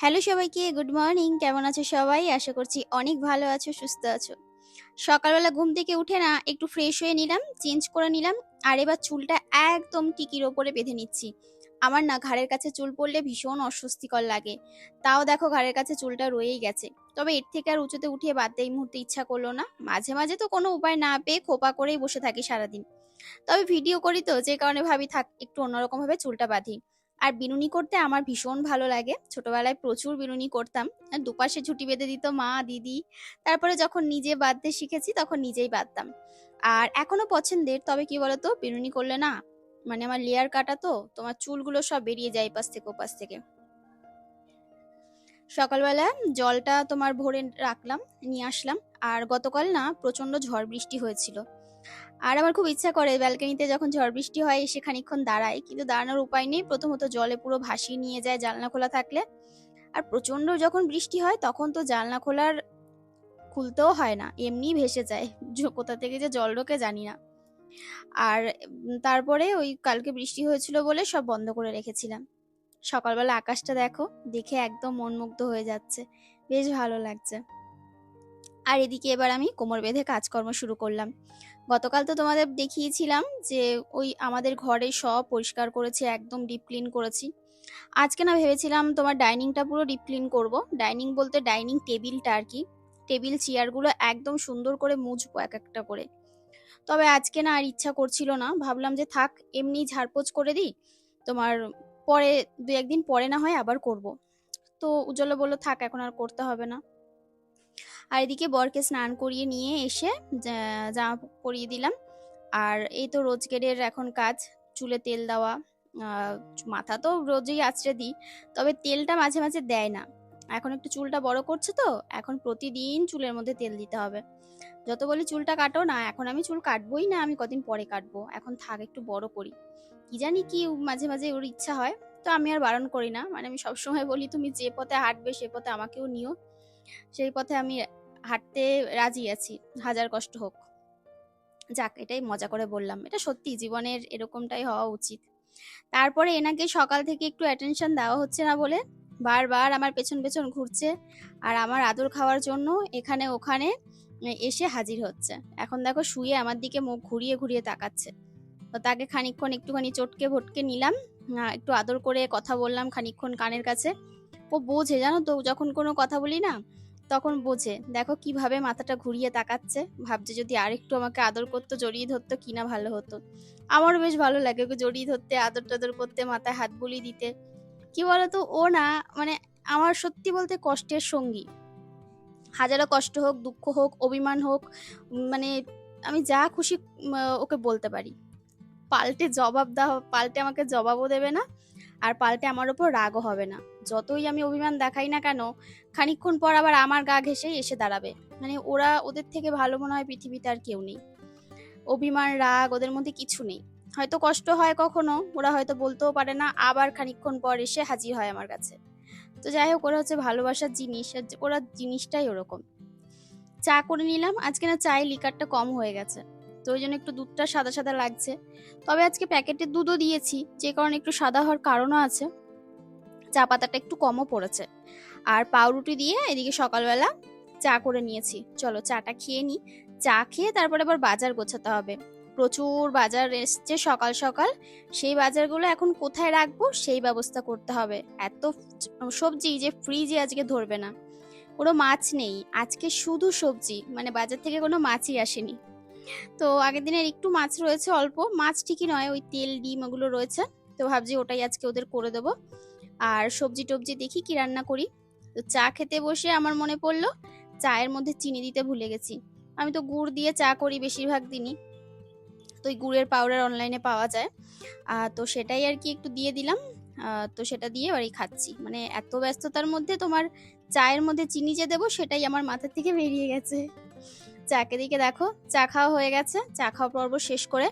Hello সবাইকে, good morning. কেমন আছো সবাই? আশা করছি অনেক ভালো আছো, সুস্থ আছো। সকালবেলা ঘুম থেকে উঠে না, একটু ফ্রেশ হয়ে নিলাম চেঞ্জ করে নিলাম, আর এবার চুলটা একদম টিকির ওপরে বেঁধে নিচ্ছি। আমার না ঘাড়ের কাছে চুল পড়লে ভীষণ অস্বস্তিকর লাগে। তাও দেখো ঘাড়ের কাছে চুলটা রয়েই গেছে। তবে এর থেকে আর উঁচুতে উঠিয়ে বাঁধতে এই মুহূর্তে ইচ্ছা করল না। মাঝে মাঝে তো কোনো উপায় না পেয়ে খোপা করেই বসে থাকি সারাদিন। তবে ভিডিও করি তো, যে কারণে ভাবি থাক, একটু অন্যরকম ভাবে চুলটা বাঁধি। আর বিনুনি করতে আমার ভীষণ ভালো লাগে। ছোটবেলায় প্রচুর বিনুনি করতাম। আর দুপাশে ঝুঁটি বেঁধে দিত মা, দিদি। তারপরে যখন নিজে বাঁধতে শিখেছি, তখন নিজেই বাঁধতাম। আর এখনও পছন্দের, তবে কি বলতো, বিনুনি করলে না মানে আমার লেয়ার কাটা তো, তোমার চুলগুলো সব বেরিয়ে যায় পাশ থেকে ওপাশ থেকে। সকালবেলা জলটা তোমার ভরে রাখলাম, নিয়ে আসলাম। আর গতকাল না প্রচণ্ড ঝড় বৃষ্টি হয়েছিল। আর আমার খুব ইচ্ছা করে ব্যালকনিতে যখন ঝড় বৃষ্টি হয় এসে খানিকক্ষণ দাঁড়াই। কিন্তু দাঁড়ানোর উপায় নেই। প্রথমত জলে পুরো ভাসিয়ে নিয়ে যায় জানলা খোলা থাকলে। আর প্রচণ্ড যখন বৃষ্টি হয়, তখন তো জানলা খোলার খুলতেও হয় না। এমনি ভেসে যায়। কোথা থেকে যে জল ঢোকে জানি না। আর তারপরে ওই কালকে বৃষ্টি হয়েছিল বলে সব বন্ধ করে রেখেছিলাম। সকালবেলা আকাশটা দেখো, দেখে একদম মনমুগ্ধ হয়ে যাচ্ছে। বেশ ভালো লাগছে। আর এদিকে এবার আমি কোমর বেঁধে কাজকর্ম শুরু করলাম। গতকাল তো তোমাদের দেখিয়েছিলাম যে ওই আমাদের ঘরে সব পরিষ্কার করেছি, একদম ডিপ ক্লিন করেছি। আজকে না ভেবেছিলাম তোমার ডাইনিংটা পুরো ডিপ ক্লিন করব। ডাইনিং বলতে ডাইনিং টেবিলটা আর কি। টেবিল চেয়ারগুলো একদম সুন্দর করে মুছবো এক একটা করে। তবে আজকে না আর ইচ্ছা করছিল না। ভাবলাম যে থাক, এমনি ঝাড়পোছ করে দিই। তোমার পরে দু একদিন পরে না হয় আবার করব। তো উজ্জ্বল বলল, থাক, এখন আর করতে হবে না। আর এদিকে বরকে স্নান করিয়ে নিয়ে এসে জামা পরিয়ে দিলাম। আর এই তো রোজগেরের এখন কাজ, চুলে তেল দেওয়া। মাথা তো রোজই আঁচড়ে দিই, তবে তেলটা মাঝে মাঝে দেয় না। এখন একটু চুলটা বড় করছে তো, এখন প্রতিদিন চুলের মধ্যে তেল দিতে হবে। যত বলি চুলটা কাটো না, এখন আমি চুল কাটবোই না, আমি কদিন পরে কাটবো। এখন থাক, একটু বড় করি। কি জানি কি মাঝে মাঝে ওর ইচ্ছা হয়, তো আমি আর বারণ করি না। মানে আমি সবসময় বলি, তুমি যে পথে হাঁটবে সে পথে আমাকেও নিও। সেই পথে আমি হাঁটতে রাজি আছি, হাজার কষ্ট হোক। যাক, এটাই মজা করে বললাম। এটা সত্যি, জীবনের এরকমটাই হওয়া উচিত। তারপরে এনাকে সকাল থেকে একটু অ্যাটেনশন দেওয়া হচ্ছে না বলে বারবার আমার পেছন পেছন ঘুরছে আর আমার আদর খাওয়ার জন্য এখানে ওখানে এসে হাজির হচ্ছে। এখন দেখো শুয়ে আমার দিকে মুখ ঘুরিয়ে ঘুরিয়ে তাকাচ্ছে। তো তাকে খানিকক্ষণ একটুখানি চটকে ভটকে নিলাম একটু আদর করে কথা বললাম খানিকক্ষণ কানের কাছে। ও বোঝে জানো তো, যখন কোনো কথা বলি না তখন বোঝে, দেখো কীভাবে মাথাটা ঘুরিয়ে তাকাচ্ছে। ভাবছে যদি আরেকটু আমাকে আদর করতো, জড়িয়ে ধরতো কিনা ভালো হতো। আমারও বেশ ভালো লাগে ওকে জড়িয়ে ধরতে, আদর টাদর করতে, মাথায় হাত বুলিয়ে দিতে। কি বলতো, ও না মানে আমার সত্যি বলতে কষ্টের সঙ্গী। হাজারো কষ্ট হোক, দুঃখ হোক, অভিমান হোক মানে আমি যা খুশি ওকে বলতে পারি। পাল্টে জবাব দেওয়া পাল্টে আমাকে জবাবও দেবে না। আর পাল্টে আমার ওপর রাগও হবে না। যতই আমি অভিমান দেখাই না কেন, খানিকক্ষণ পর আবার আমার গা ঘেসেই এসে দাঁড়াবে। মানে ওরা ওদের থেকে ভালো মনে হয় পৃথিবীতে আর কেউ নেই। অভিমান, রাগ ওদের মধ্যে কিছু নেই। হয়তো কষ্ট হয় কখনো, ওরা হয়তো বলতেও পারে না, আবার খানিকক্ষণ পর এসে হাজির হয় আমার কাছে। তো যাই হোক, ওরা হচ্ছে ভালোবাসার জিনিস ওরা জিনিসটাই ওরকম। চা করে নিলাম, আজকে না চায়ে লিকারটা কম হয়ে গেছে। তো ওই জন্য একটু দুধটা সাদা সাদা লাগছে। তবে আজকে প্যাকেটের দুধও দিয়েছি, যে কারণে একটু সাদা হওয়ার কারণও আছে। চা পাতাটা একটু কমও পড়েছে। আর পাউরুটি দিয়ে এদিকে সকালবেলা চা করে নিয়েছি। চলো চাটা খেয়ে নিই চা খেয়ে তারপরে আবার বাজার গোছাতে হবে। প্রচুর বাজার এসছে সকাল সকাল। সেই বাজারগুলো এখন কোথায় রাখব সেই ব্যবস্থা করতে হবে। এত সবজি যে ফ্রিজে আজকে ধরবে না। কোনো মাছ নেই। আজকে শুধু সবজি। মানে বাজার থেকে কোনো মাছই আসেনি। তো আগের দিনের একটু মাছ রয়েছে অল্প। মাছ ঠিকই নয়, ওই তেল, ডিম ওগুলো রয়েছে। তো ভাবছি ওটাই আজকে ওদের করে দেবো। আর সবজি টবজি দেখি কি রান্না করি। তো চা খেতে বসে আমার মনে পড়ল, চায়ের মধ্যে চিনি দিতে ভুলে গেছি। আমি তো গুড় দিয়ে চা করি বেশিরভাগ দিনই। তো ওই গুড়ের পাউডার অনলাইনে পাওয়া যায়। তো সেটাই আর কি একটু দিয়ে দিলাম। তো সেটা দিয়ে বাড়ি খাচ্ছি। মানে এত ব্যস্ততার মধ্যে তোমার চায়ের মধ্যে চিনি যে দেবো, সেটাই আমার মাথা থেকে বেরিয়ে গেছে। চাকে দিকে দেখো, চা খাওয়া হয়ে গেছে, চা খাওয়া পর্ব শেষ করে।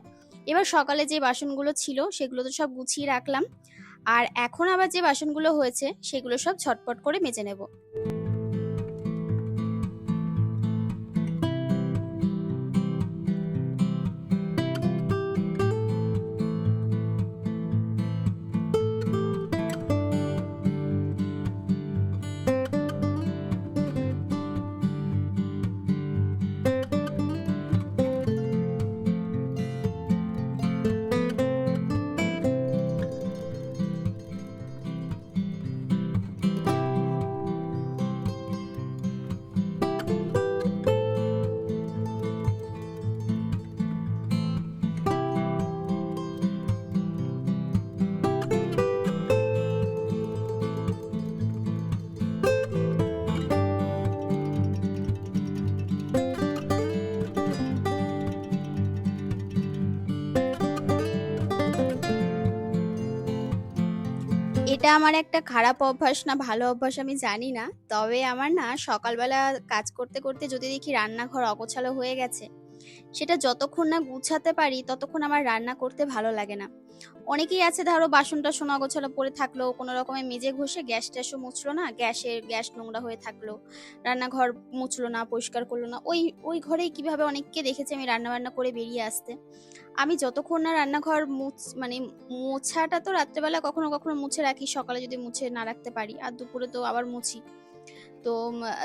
এবার সকালে যে বাসনগুলো ছিল, সেগুলো তো সব গুছিয়ে রাখলাম। আর এখন আবার যে বাসনগুলো হয়েছে, সেগুলো সব ঝটপট করে মেজে নেব। এটা আমার একটা খারাপ অভ্যাস না ভালো অভ্যাস আমি জানি না। তবে আমার না সকালবেলা কাজ করতে, করতে যদি দেখি রান্নাঘর অগোছালো হয়ে গেছে, সেটা যতক্ষণ না গুছাতে পারি ততক্ষণ আমার রান্না করতে ভালো লাগে না। অনেকেই আছে ধরো বাসন-টাসন অগোছালো পড়ে থাকল, কোনো রকমে মেজে ঘষে গ্যাস-ট্যাসও মুছলো না, গ্যাসের গ্যাস নোংরা হয়ে থাকল। রান্নাঘর মুছলো না, পরিষ্কার করল না। ওই ওই ঘরেই কীভাবে অনেককে দেখেছি আমি রান্না-বান্না করে বেরিয়ে আসতে। আমি যতক্ষণ না রান্নাঘর মুছ মানে মোছাটা তো রাত্রেবেলা কখনো, কখনো মুছে রাখি সকালে যদি মুছে না রাখতে পারি। আর দুপুরে তো আবার মুছি। তো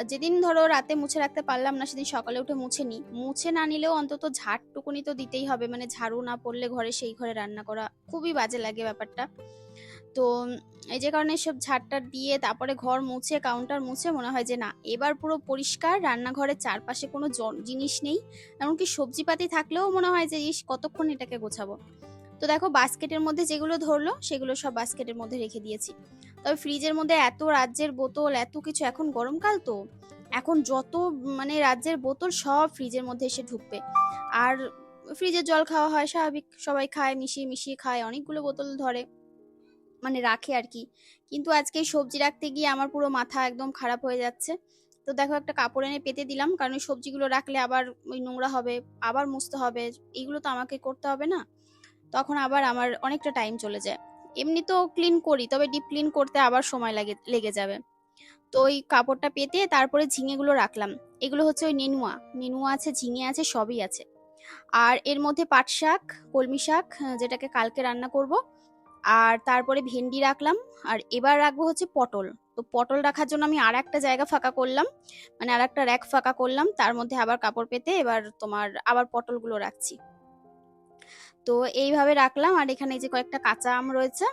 যেদিন ধরো রাতে মুছে রাখতে পারলাম না সেদিন সকালে উঠে মুছে নিই। মুছে না নিলেও অন্তত ঝাড়টুকুনি তো দিতেই হবে। মানে ঝাড়ু না পড়লে ঘরে সেই ঘরে রান্না করা খুবই বাজে লাগে ব্যাপারটা। তো এই যে কারণে সব ঝাড়-টাড় দিয়ে তারপরে ঘর মুছে কাউন্টার মুছে মনে হয় যে না এবার পুরো পরিষ্কার রান্নাঘরের চারপাশে কোনো জিনিস নেই। এমনকি সবজিপাতি থাকলেও মনে হয় যে ইস কতক্ষণ এটাকে গোছাবো। তো দেখো বাস্কেটের মধ্যে যেগুলো ধরলো সেগুলো সব বাস্কেটের মধ্যে রেখে দিয়েছি। তবে ফ্রিজের মধ্যে এত রাজ্যের বোতল এত কিছু এখন গরমকাল তো। এখন যত মানে রাজ্যের বোতল সব ফ্রিজের মধ্যে এসে ঢুকবে। আর ফ্রিজের জল খাওয়া হয় স্বাভাবিক। সবাই খায় মিশিয়ে, মিশিয়ে খায়। অনেকগুলো বোতল ধরে। মানে রাখে আর কি কিন্তু আজকে সবজি রাখতে গিয়ে আমার পুরো মাথা একদম খারাপ হয়ে যাচ্ছে। তো দেখো একটা কাপড় এনে পেতে দিলাম। কারণ ওই সবজিগুলো রাখলে আবার ওই নোংরা হবে, আবার মুছতে হবে। এগুলো তো আমাকে করতে হবে না? তখন আবার আমার অনেকটা টাইম চলে যায়। এমনি তো ক্লিন করি, তবে ডিপ ক্লিন করতে আবার সময় লাগে লেগে যাবে। তো ওই কাপড়টা পেতে তারপরে ঝিঙেগুলো রাখলাম। এগুলো হচ্ছে ওই নেনুয়া। নেনুয়া আছে, ঝিঙে আছে, সবই আছে। আর এর মধ্যে পাট শাক, কলমি শাক যেটাকে কালকে রান্না করব। আর তারপরে ভেন্ডি রাখলাম। আর এবার রাখব হচ্ছে পটল। তো পটল রাখার জন্য আমি আর একটা জায়গা ফাঁকা করলাম। মানে আর একটা র‍্যাক ফাঁকা করলাম। তার মধ্যে আবার কাপড় পেতে এবার তোমার আবার পটলগুলো রাখছি। তো এইভাবে রাখলাম। আর এখানে যে কয়েকটা কাঁচা আম রয়েছে।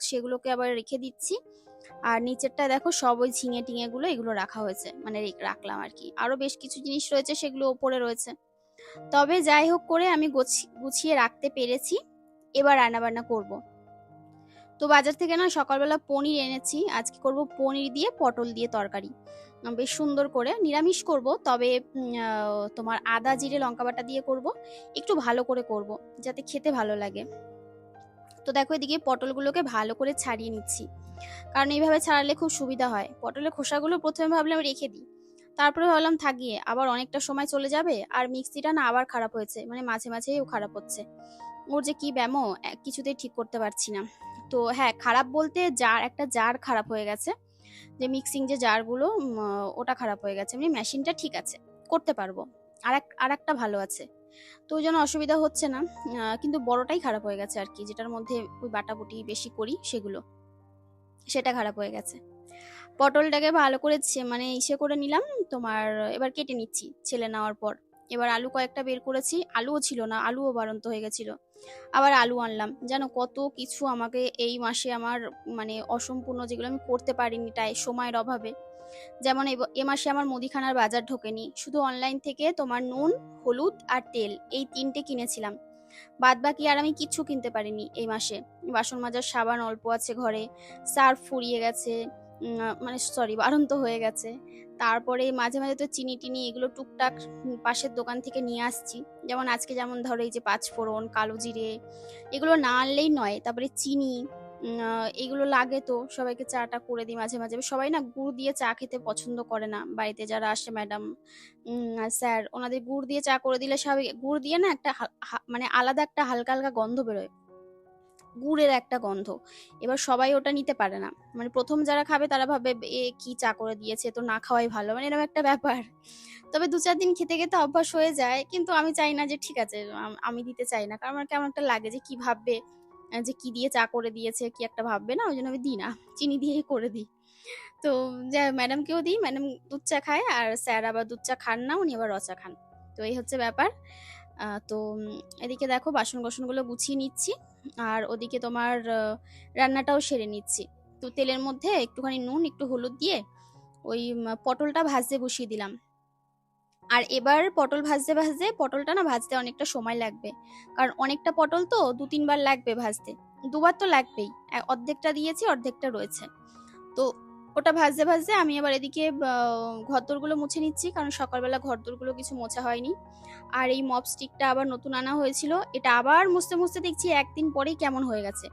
সেগুলোকে আবার রেখে দিচ্ছি। আর নিচেরটা দেখো সব ওই ঝিঙে-টিঙেগুলো এগুলো রাখা হয়েছে। মানে রাখলাম। আরও বেশ কিছু জিনিস রয়েছে সেগুলো ওপরে রয়েছে। তবে যাই হোক করে আমি গুছিয়ে রাখতে পেরেছি। এবার রান্নাবান্না করব। তো বাজার থেকে না সকালবেলা পনির এনেছি। আজকে করব পনির দিয়ে পটল দিয়ে তরকারি। বেশ সুন্দর করে নিরামিষ করব। তবে তোমার আদা, জিরে, লঙ্কা বাটা দিয়ে করব। একটু ভালো করে করব। যাতে খেতে ভালো লাগে। তো দেখো এদিকে পটলগুলোকে ভালো করে ছাড়িয়ে নিচ্ছি। কারণ এইভাবে ছাড়ালে খুব সুবিধা হয়। পটলের খোসাগুলো প্রথমে ভাবলাম রেখে দিই। তারপরে ভাবলাম থাকিয়ে আবার অনেকটা সময় চলে যাবে। আর মিক্সিটা না আবার খারাপ হয়েছে। মানে মাঝে, মাঝেই ও খারাপ হচ্ছে। ওর যে কি ব্যামো কিছুতেই ঠিক করতে পারছি না। তো হ্যাঁ, খারাপ বলতে জার একটা জার খারাপ হয়ে গেছে। যে মিক্সিং যে জারগুলো ওটা খারাপ হয়ে গেছে। এমনি মেশিনটা ঠিক আছে। করতে পারব। আরেক আরেকটা ভালো আছে। তো ওই জন্য অসুবিধা হচ্ছে না। কিন্তু বড়টাই খারাপ হয়ে গেছে আর কি যেটার মধ্যে ওই বাটাবুটি বেশি করি সেগুলো। সেটা খারাপ হয়ে গেছে। পটলটাকে ভালো করে মানে ইসে করে নিলাম। তোমার এবার কেটে নিচ্ছি ছেলে নেওয়ার পর। এবার আলু কয়েকটা বের করেছি। আলুও ছিল না। আলুও বাড়ন্ত হয়ে গেছিল। আবার আলু আনলাম। যেন কত কিছু আমাকে এই মাসে আমার মানে অসম্পূর্ণ যেগুলো আমি করতে পারিনি তাই সময়ের অভাবে। যেমন এ মাসে আমার মুদিখানার বাজার ঢোকেনি। শুধু অনলাইন থেকে তোমার নুন, হলুদ আর তেল এই ৩ টে কিনেছিলাম। বাদবাকি আর আমি কিচ্ছু কিনতে পারিনি এই মাসে। বাসন মাজার সাবান অল্প আছে ঘরে। সার্ফ ফুরিয়ে গেছে। মানে সরি বাড়ন্ত হয়ে গেছে। তারপরে মাঝে, মাঝে তো চিনি-টিনি এগুলো টুকটাক পাশের দোকান থেকে নিয়ে আসছি। যেমন আজকে যেমন ধরো এই যে পাঁচফোড়ন, কালো জিরে এগুলো না আনলেই নয়। তারপরে চিনি এগুলো লাগে তো সবাইকে চা-টা করে দিই মাঝে, মাঝে। সবাই না গুড় দিয়ে চা খেতে পছন্দ করে না। বাড়িতে যারা আসে ম্যাডাম, স্যার ওনাদের গুড় দিয়ে চা করে দিলে স্বাভাবিক গুড় দিয়ে না একটা মানে আলাদা একটা হালকা, হালকা গন্ধ বেরোয়। গুড়ের একটা গন্ধ। এবার সবাই ওটা নিতে পারে না। মানে প্রথম যারা খাবে তারা ভাবে এ কি চা করে দিয়েছে তো না খাওয়াই ভালো। মানে এরকম একটা ব্যাপার। তবে ২-৪ দিন খেতে, খেতে অভ্যাস হয়ে যায়। কিন্তু আমি চাই না যে ঠিক আছে আমি দিতে চাই না। কারণ আমার কেমন একটা লাগে যে কি ভাববে? যে কি দিয়ে চা করে দিয়েছে কি একটা ভাববে না? ওই জন্য আমি দিই না। চিনি দিয়েই করে দিই। তো যা ম্যাডামকেও দিই। ম্যাডাম দুধ চা খায় আর স্যার আবার দুধ চা খান না। উনি আবার রচা খান। তো এই হচ্ছে ব্যাপার। তো এদিকে দেখো বাসন-কোসনগুলো গুছিয়ে নিচ্ছি। আর ওদিকে তোমার রান্নাটাও সেরে নিচ্ছি। তো তেলের মধ্যে একটুখানি নুন, একটু হলুদ দিয়ে ওই পটলটা ভাজতে বসিয়ে দিলাম। আর এবার পটল ভাজতে, ভাজতে পটলটা না ভাজতে অনেকটা সময় লাগবে। কারণ অনেকটা পটল তো দু তিনবার লাগবে ভাজতে। দুবার তো লাগবেই। অর্ধেকটা দিয়েছি, অর্ধেকটা রয়েছে। তো ওটা ভাজতে, ভাজতে আমি আবার এদিকে ঘরদোরগুলো মুছে নিচ্ছি। কারণ সকালবেলা ঘরদোরগুলো কিছু মোছা হয়নি। আর এই মপ স্টিকটা আবার নতুন আনা হয়েছিল। এটা আবার মুছতে, মুছতে দেখছি একদিন পরেই কেমন হয়ে গেছে।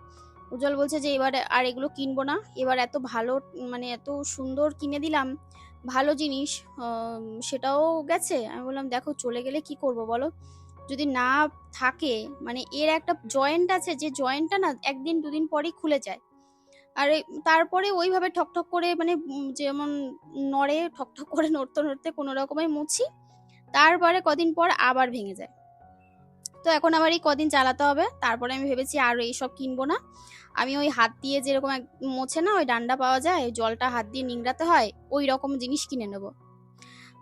উজ্জ্বল বলছে যে এবার আর এগুলো কিনবো না এবার এত ভালো মানে এত সুন্দর কিনে দিলাম ভালো জিনিস সেটাও গেছে আমি বললাম দেখো চলে গেলে কি করব বলো যদি না থাকে মানে এর একটা জয়েন্ট আছে যে জয়েন্টটা না একদিন দুদিন পরেই খুলে যায় আর তারপরে ওইভাবে ঠকঠক করে মানে যেমন নড়ে ঠকঠক করে নড়তে নড়তে কোনো রকমে মুছি। তারপরে কদিন পর আবার ভেঙে যায়। তো এখন আবার এই কদিন চালাতে হবে। তারপরে আমি ভেবেছি আর এইসব কিনবো না। আমি ওই হাত দিয়ে যেরকম মোছে না, ওই ডান্ডা পাওয়া যায় জলটা হাত দিয়ে নিংড়াতে হয়, ওই রকম জিনিস কিনে নেব।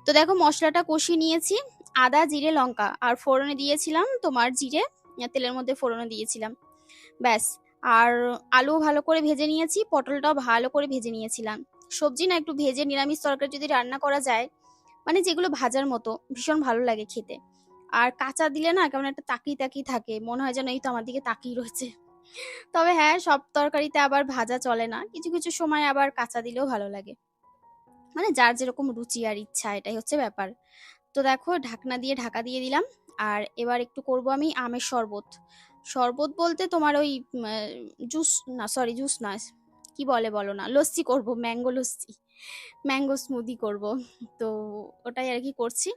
তো দেখো মশলাটা কষিয়ে নিয়েছি, আদা, জিরে, লঙ্কা। আর ফোড়নে দিয়েছিলাম তোমার জিরে, তেলের মধ্যে ফোড়নে দিয়েছিলাম। ব্যাস। আর আলু ভালো করে ভেজে নিয়েছি, পটলটাও ভালো করে ভেজে নিয়েছিলাম। সবজি না একটু ভেজে নিরামিষ তরকারি যদি রান্না করা যায় মানে যেগুলো ভাজার মতো, ভীষণ ভালো লাগে খেতে। আর কাঁচা দিলে না কেমন একটা তাকিয়ে তাকিয়ে থাকে, মনে হয় যেন এই তো আমার দিকে তাকিয়ে রয়েছে। তবে হ্যাঁ সব তরকারিতে আবার ভাজা চলে না, কিছু কিছু সময় আবার কাঁচা দিলেও ভালো লাগে। মানে যার যেরকম রুচি আর ইচ্ছা, এটাই হচ্ছে ব্যাপার। তো দেখো, ঢাকনা দিয়ে ঢাকা দিয়ে দিলাম, আর এবার একটু করব আমি আমের শরবত। শরবত বলতে তোমার ওই জুস না সরি জুস না, কি বলে বলো না, লস্যি করব ম্যাঙ্গো লস্যি ম্যাঙ্গো স্মুদি করব। তো ওটাই আর কি করছি।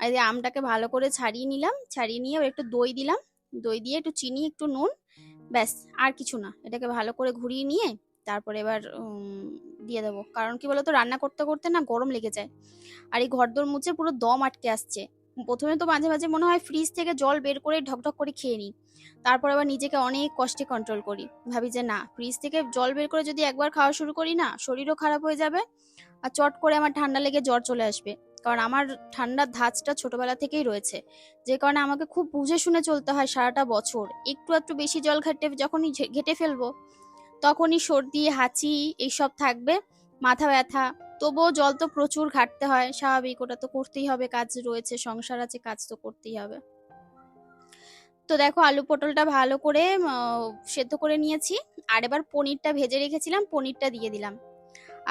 আর আমটাকে ভালো করে ছাড়িয়ে নিলাম, ছাড়িয়ে নিয়ে ওর একটু দই দিলাম। দই দিয়ে একটু চিনি, একটু নুন, ব্যাস, আর কিছু না। এটাকে ভালো করে ঘুরিয়ে নিয়ে তারপরে এবার দিয়ে দেবো। কারণ কি বলতো, রান্না করতে করতে না গরম লেগে যায়। আর এই ঘরদোর মুছে পুরো দম আটকে আসছে। প্রথমে তো মাঝে মাঝে মনে হয় ফ্রিজ থেকে জল বের করে ঢকঢক করে খেয়ে নিই। তারপর আবার নিজেকে অনেক কষ্টে কন্ট্রোল করি। ভাবি যে না ফ্রিজ থেকে জল বের করে যদি একবার খাওয়া শুরু করি না, শরীরও খারাপ হয়ে যাবে আর চট করে আমার ঠান্ডা লেগে জ্বর চলে আসবে। কারণ আমার ঠান্ডার ধাঁচটা ছোটবেলা থেকেই রয়েছে। যে কারণে আমাকে খুব বুঝে শুনে চলতে হয় সারাটা বছর। একটু একটু বেশি জল ঘেটে, যখনই ঘেটে ফেলব, তখনই সর্দি, হাঁচি, এইসব থাকবে, মাথা ব্যথা তবুও জল তো প্রচুর ঘাটতে হয়, স্বাভাবিক, ওটা তো করতেই হবে, কাজ রয়েছে, সংসার আছে, কাজ তো করতেই হবে। তো দেখো, আলু পটলটা ভালো করে সেদ্ধ করে নিয়েছি, আর এবার পনিরটা ভেজে রেখেছিলাম, পনিরটা দিয়ে দিলাম।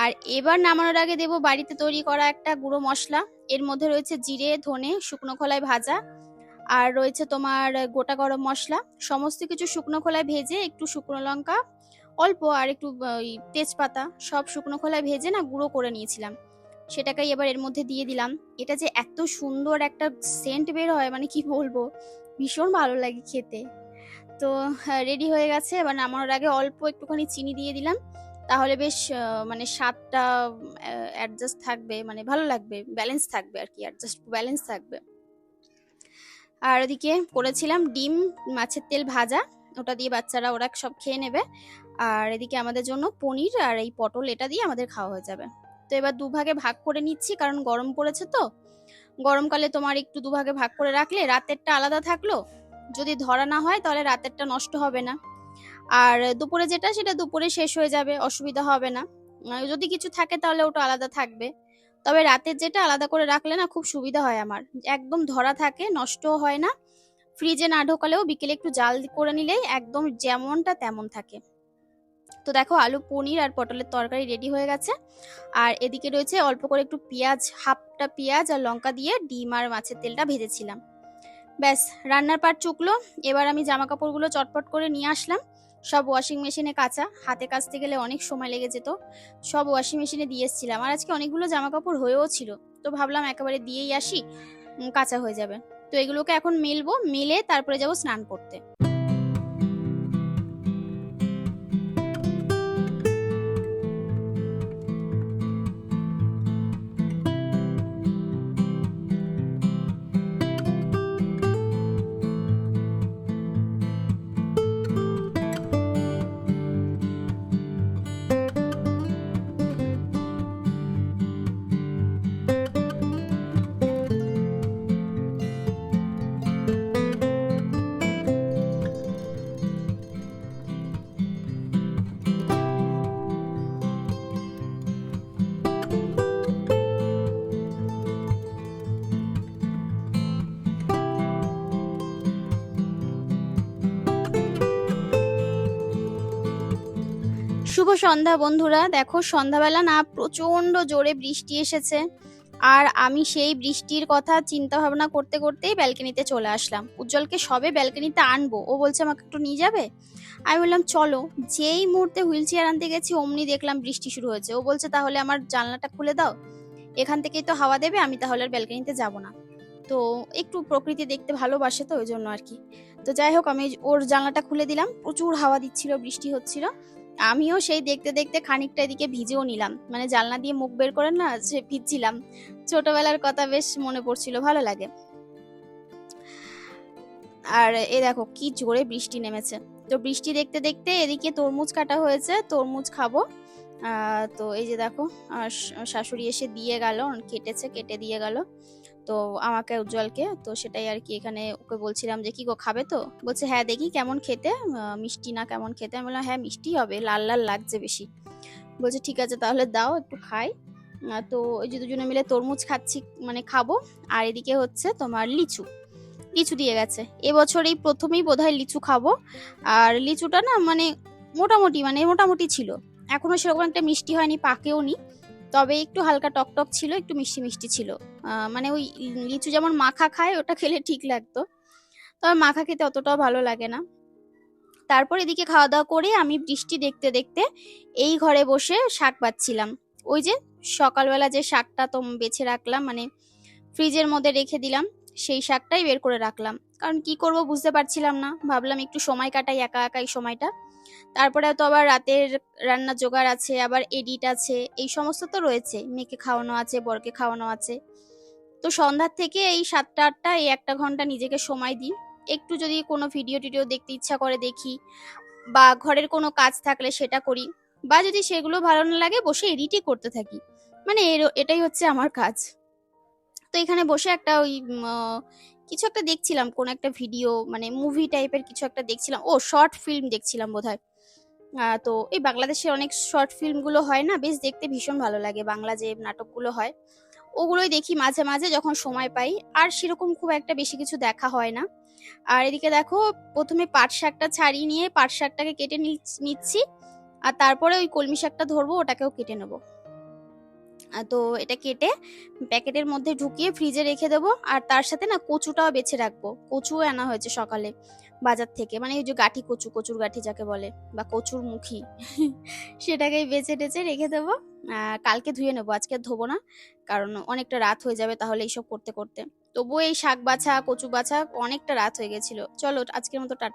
আর এবার নামানোর আগে দেবো বাড়িতে তৈরি করা একটা গুঁড়ো মশলা, এর মধ্যে রয়েছে জিরে, ধনে, শুকনো খোলায় ভাজা, আর রয়েছে তোমার গোটা গরম মশলা, সমস্ত কিছু শুকনো খোলায় ভেজে একটু শুকনো লঙ্কা অল্প আর একটু ওই তেজপাতা, সব শুকনো খোলায় ভেজে না গুঁড়ো করে নিয়েছিলাম। সেটাকেই এবার এর মধ্যে দিয়ে দিলাম। এটা যে এত সুন্দর একটা সেন্ট বের হয় মানে কি বলব? ভীষণ ভালো লাগে খেতে। তো রেডি হয়ে গেছে। এবার নামানোর আগে অল্প একটুখানি চিনি দিয়ে দিলাম। তাহলে বেশ মানে স্বাদটা অ্যাডজাস্ট থাকবে মানে ভালো লাগবে ব্যালেন্স থাকবে আর কি অ্যাডজাস্ট ব্যালেন্স থাকবে। আর ওদিকে করেছিলাম ডিম, মাছের তেল ভাজা। ওটা দিয়ে বাচ্চারা, ওরা সব খেয়ে নেবে। আর এদিকে আমাদের জন্য পনির আর এই পটল এটা দিয়ে আমাদের খাওয়া হয়ে যাবে। তো এবার দুভাগে ভাগ করে নিচ্ছি, কারণ গরম পড়েছে তো। গরমকালে তোমার একটু দুভাগে ভাগ করে রাখলে রাতেরটা আলাদা থাকল। যদি ধরা না হয় তাহলে রাতেরটা নষ্ট হবে না। আর দুপুরে যেটা, সেটা দুপুরে শেষ হয়ে যাবে, অসুবিধা হবে না। যদি কিছু থাকে তাহলে ওটা আলাদা থাকবে। তবে রাতের যেটা আলাদা করে রাখলে না খুব সুবিধা হয় আমার। একদম ধরা থাকে, নষ্টও হয় না। ফ্রিজে না ঢোকালেও বিকেলে একটু জাল করে নিলেই একদম যেমনটা তেমন থাকে। তো দেখো আলু, পনির আর পটলের তরকারি রেডি হয়ে গেছে। আর এদিকে রয়েছে অল্প করে একটু পেঁয়াজ, হাফটা পেঁয়াজ আর লঙ্কা দিয়ে ডিম আর মাছের তেলটা ভেজেছিলাম। ব্যাস, রান্নার পাট চুকলো। এবার আমি জামা কাপড়গুলো চটপট করে নিয়ে আসলাম। সব ওয়াশিং মেশিনে কাচা। হাতে কাচতে গেলে অনেক সময় লেগে যেত। সব ওয়াশিং মেশিনে দিয়ে এসেছিলাম। আর আজকে অনেকগুলো জামা কাপড় হয়েও ছিল। তো ভাবলাম একেবারে দিয়েই আসি কাঁচা হয়ে যাবে। তো এগুলোকে এখন মেলবো। মেলে তারপরে যাব স্নান করতে। সন্ধ্যা বন্ধুরা। দেখো, সন্ধ্যাবেলা না প্রচণ্ড জোরে বৃষ্টি এসেছে। আর আমি সেই বৃষ্টির কথা চিন্তা ভাবনা করতে করতেই ব্যালকনিতে চলে আসলাম। উজ্জ্বলকে সবে ব্যালকনিতে আনব। ও বলছে, আমাকে একটু নিয়ে যাবে? আমি বললাম, চলো। যেই মুহূর্তে হুইল চেয়ার আনতে গেছি, অমনি দেখলাম বৃষ্টি শুরু হয়েছে। ও বলছে, তাহলে আমার জানলাটা খুলে দাও। এখান থেকেই তো হাওয়া দেবে, আমি তাহলে আর ব্যালকনিতে যাব না। তো একটু প্রকৃতি দেখতে ভালোবাসে তো, ওই জন্য আর কি। তো যাই হোক, আমি ওর জানলাটা খুলে দিলাম। প্রচুর হাওয়া দিচ্ছিল, বৃষ্টি হচ্ছিল। আমিও সেই দেখতে দেখতে খানিকটা এদিকে ভিজেও নিলাম। মানে জানলা দিয়ে মুখ বের করে না সে ভিজছিলাম। ছোটবেলার কথা বেশ মনে পড়ছিল, ভালো লাগে। আর এ দেখো, কি জোরে বৃষ্টি নেমেছে। তো বৃষ্টি দেখতে দেখতে এদিকে তরমুজ কাটা হয়েছে, তরমুজ খাব। তো এই যে দেখো শাশুড়ি এসে দিয়ে গেল, কেটেছে, কেটে দিয়ে গেল। তো আমাকে উজ্জ্বলকে, তো সেটাই আর কি এখানে ওকে বলছিলাম যে, কি গো, খাবে তো? বলছে হ্যাঁ দেখি কেমন খেতে মিষ্টি না কেমন খেতে? আমি বললাম হ্যাঁ মিষ্টি হবে, লাল লাল লাগছে বেশি। বলছে, ঠিক আছে, তাহলে দাও, একটু খাই। তো ওই যে দুজনে মিলে তরমুজ খাচ্ছি মানে খাব। আর এদিকে হচ্ছে তোমার লিচু। লিচু দিয়ে গেছে। এবছর এই প্রথমেই বোধহয় লিচু খাব। আর লিচুটা না মানে মোটামুটি মানে মোটামুটি ছিল। এখনও সেরকম একটা মিষ্টি হয়নি, পাকেও নি। তবে একটু হালকা টক টক ছিল, একটু মিষ্টি মিষ্টি ছিল। মানে ওই লিচু যেমন মাখা খায়, ওটা খেলে ঠিক লাগতো। তবে মাখা খেতে অতটাও ভালো লাগে না। তারপর এদিকে খাওয়া দাওয়া করে আমি বৃষ্টি দেখতে দেখতে এই ঘরে বসে শাক পাচ্ছিলাম ওই যে সকালবেলা যে শাকটা তো বেছে রাখলাম মানে ফ্রিজের মধ্যে রেখে দিলাম, সেই শাকটাই বের করে রাখলাম। কারণ কি করব বুঝতে পারছিলাম না। ভাবলাম একটু সময় কাটাই, একা একা এই সময়টা। তারপরে তো আবার রাতের রান্না জোগাড় আছে, আবার এডিট আছে, এই সমস্ত তো রয়েছে। মেয়েকে খাওয়ানো আছে, বরকে খাওয়ানো আছে। তো সন্ধ্যার থেকে এই সাতটা আটটা এই একটা ঘণ্টা নিজেকে সময় দিই। একটু যদি কোনো ভিডিও টিডিও দেখতে ইচ্ছা করে দেখি বা ঘরের কোনো কাজ থাকলে সেটা করি বা যদি সেগুলো ভালো না লাগে বসে এডিটই করতে থাকি। মানে এর- এটাই হচ্ছে আমার কাজ। তো এখানে বসে একটা ওই কিছু একটা দেখছিলাম কোন একটা ভিডিও মানে মুভি টাইপের কিছু একটা দেখছিলাম। ও শর্ট ফিল্ম দেখছিলাম বোধহয়। আহ, তো এই বাংলাদেশের অনেক শর্ট ফিল্মগুলো হয় না? বেশ দেখতে ভীষণ ভালো লাগে। বাংলা যে নাটকগুলো হয় ওগুলোই দেখি মাঝে মাঝে যখন সময় পাই। আর সেরকম খুব একটা বেশি কিছু দেখা হয় না। আর এদিকে দেখো, প্রথমে পাট শাকটা ছাড়িয়ে নিয়ে পাট শাকটাকে কেটে নিচ- নিচ্ছি। আর তারপরে ওই কলমি শাকটা ধরবো, ওটাকেও কেটে নেব। তো এটা কেটে প্যাকেটের মধ্যে ঢুকিয়ে ফ্রিজে রেখে দেবো। আর তার সাথে না কচুটাও বেছে রাখব। কচুও আনা হয়েছে সকালে। বাজার থেকে মানে এই যে গাঠি কচু, কচুর গাঠি যাকে বলে, বা কচুর মুখী, সেটাকেই বেছে টেছে রেখে দেবো। কালকে ধুয়ে নেব, আজকে ধোবো না, কারণ অনেকটা রাত হয়ে যাবে তাহলে এইসব করতে করতে। তবুও এই শাক বাছা, কচু বাছা, অনেকটা রাত হয়ে গেছিল। চলো, আজকের মতো টাটা